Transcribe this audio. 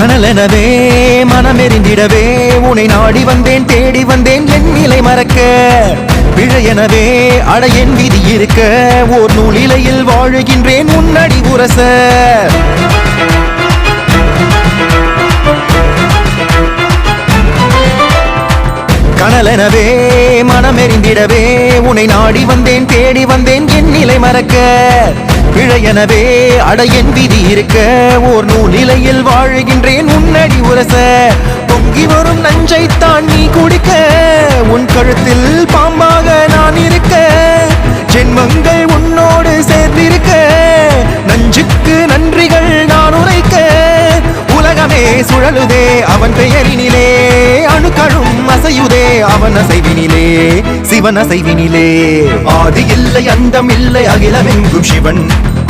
கனலெனவே மனமெறிந்திடவே உனை நாடி வந்தேன் தேடி வந்தேன் என் நிலை மறக்க. பிழையெனவே அடையன் விதி இருக்க ஓர் நூலிலையில் வாழுகின்றேன் உன்னடி உரச. கனலெனவே மனமெறிந்திடவே உனை நாடி வந்தேன் தேடி வந்தேன் என் நிலை மறக்க. பிழையெனவே அடையன் விதி இருக்க ஓர் நூலிலையில் வாழுகின்றேன். உன்னடி உரச பொங்கி வரும் நஞ்சைத்தான் நீ குடிக்க. உன் கழுத்தில் பாம்பாக நான் இருக்க. ஜென்மங்கள் உன்னோடு சேர்ந்திருக்க. நஞ்சுக்கு நன்றிகள் நான் உரைக்க. உலகமே சுழலுதே அவன் பெயரினிலே. அசையுதே அவன் அசைவினிலே சிவன் அசைவினிலே ஆதி இல்லை அந்தம் இல்லை அகிலமெங்கும் சிவன்.